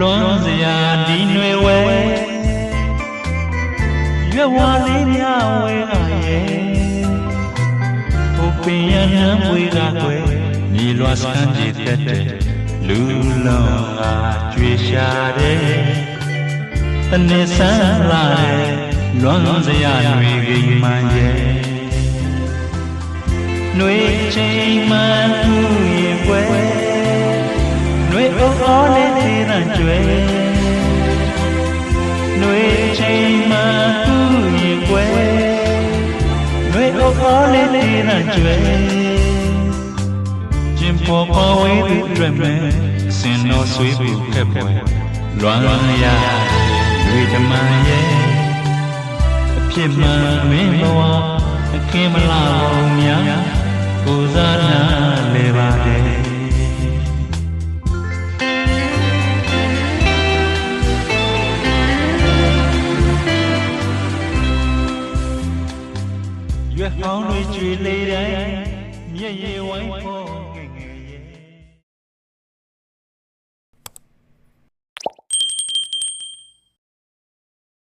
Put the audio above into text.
လွန်စရာဒီຫນွေဝဲရွက်ဝါလေးများဝဲကရဲ့ဘုပင်ရနံပွေကကွယ်မြေလွာစမ်းကြည့်တတ်တဲ့လူလုံးကကြွေရှာတဲ့တနေ့ဆန်းလာတဲ့လွန်စရာတွေကိမ်းမှန်ရဲ့နှွေချိန်မှသူရ န်ကျွဲနှွေချိန်မှသူရင်ပွဲနှွေအုပ်အောလေးသေးတန်ကျွဲကျင်ပေါ်ပေါ်ဝေးပြီးတွေ့မယ်စင်တော်ဆွေးပြီးခက်ပွဲလွမ်းရရွေဓမ္မရဲ့အဖြစ်မှန်မင်းဘဝအခင်းမလာ ရွက်ဟောင်းတွေကျွေလေတိုင်းမျက်ရည်ဝိုင်းပေါ်